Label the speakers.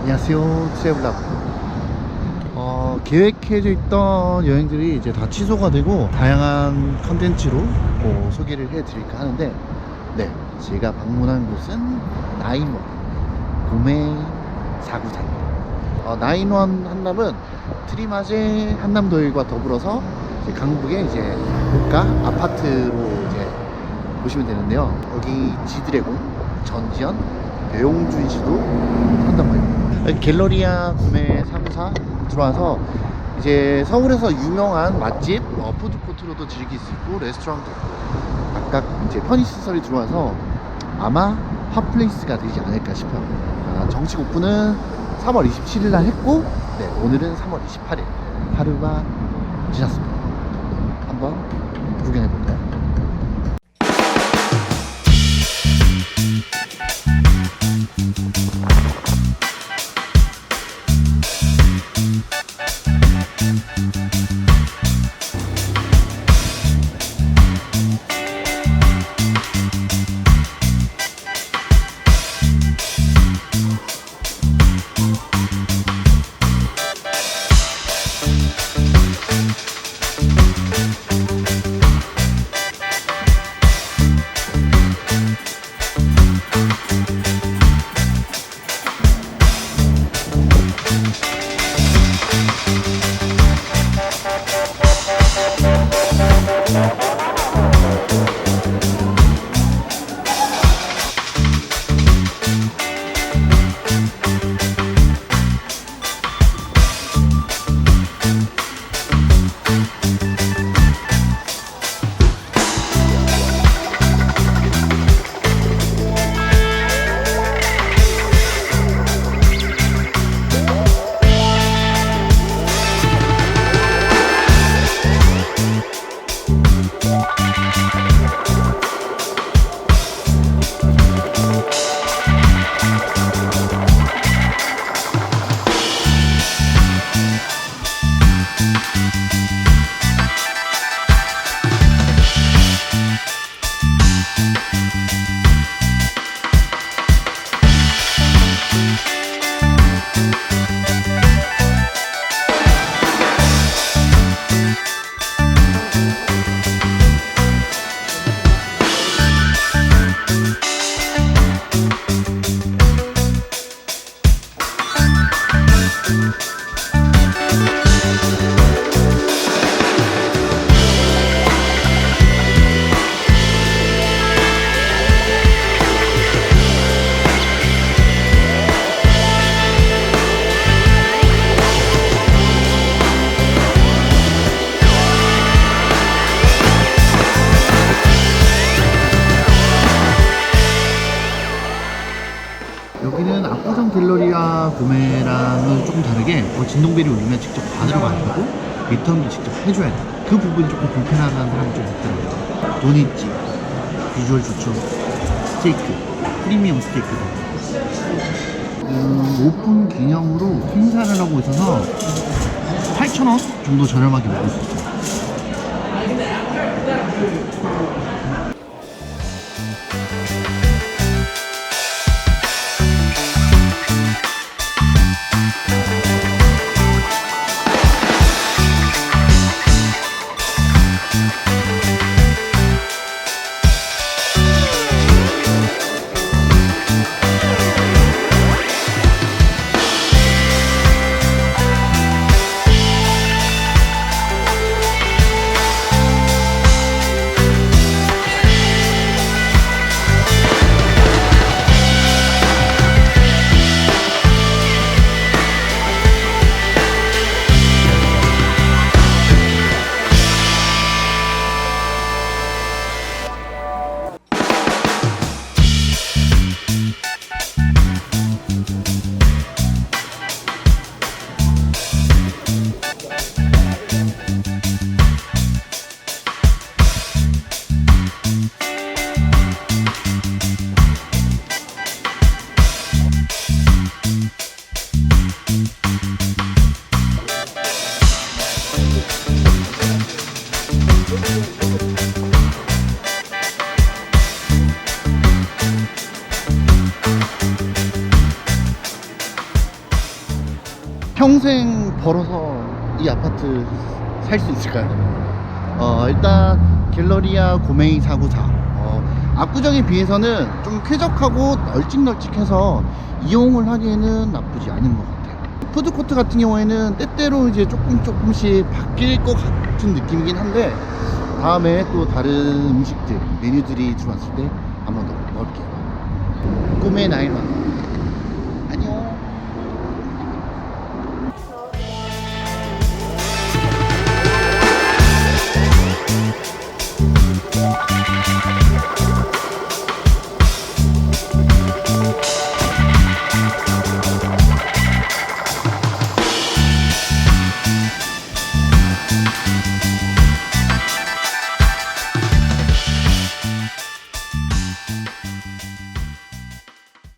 Speaker 1: 안녕하세요. 트래블라고 어, 계획해져 있던 여행들이 이제 다 취소가 되고 다양한 컨텐츠로 뭐 소개를 해드릴까 하는데 네 제가 방문한 곳은 나인원 구매 사구사입니다 어, 나인원 한남은 트리마제 한남도일과 더불어서 이제 강북의 이제 고가 아파트로 이제 보시면 되는데요. 여기 지드래곤 전지현 배용준 씨도 한단 말이에요. 갤러리아 구매 3사 들어와서 이제 서울에서 유명한 맛집, 어, 푸드코트로도 즐길 수 있고 레스토랑도 있고 각각 이제 편의시설이 들어와서 아마 핫플레이스가 되지 않을까 싶어요. 아, 정식 오픈은 3월 27일 날 했고 네, 오늘은 3월 28일 하루가 지났습니다. 한번 구경해 볼까요? Thank you. 여기는 압구정 갤러리아 구매랑은 조금 다르게 뭐 진동벨이 울리면 직접 받으러 가야 되고 리턴도 직접 해줘야 돼. 그 부분이 조금 불편하다는 사람이 좀 있더라고요. 돈 있지. 비주얼 좋죠. 스테이크. 프리미엄 스테이크. 음, 오픈 기념으로 행사를 하고 있어서 8,000원 정도 저렴하게 먹을 수 있어요. 평생 벌어서 이 아파트 살 수 있을까요? 어, 일단 갤러리아 고메이 494 압구정에 비해서는 좀 쾌적하고 널찍널찍해서 이용을 하기에는 나쁘지 않은 것 같아요. 푸드코트 같은 경우에는 때때로 이제 조금 조금씩 바뀔 것 같은 느낌이긴 한데 다음에 또 다른 음식들 메뉴들이 들어왔을 때 한번 더 먹을게요. 꿈의 나일만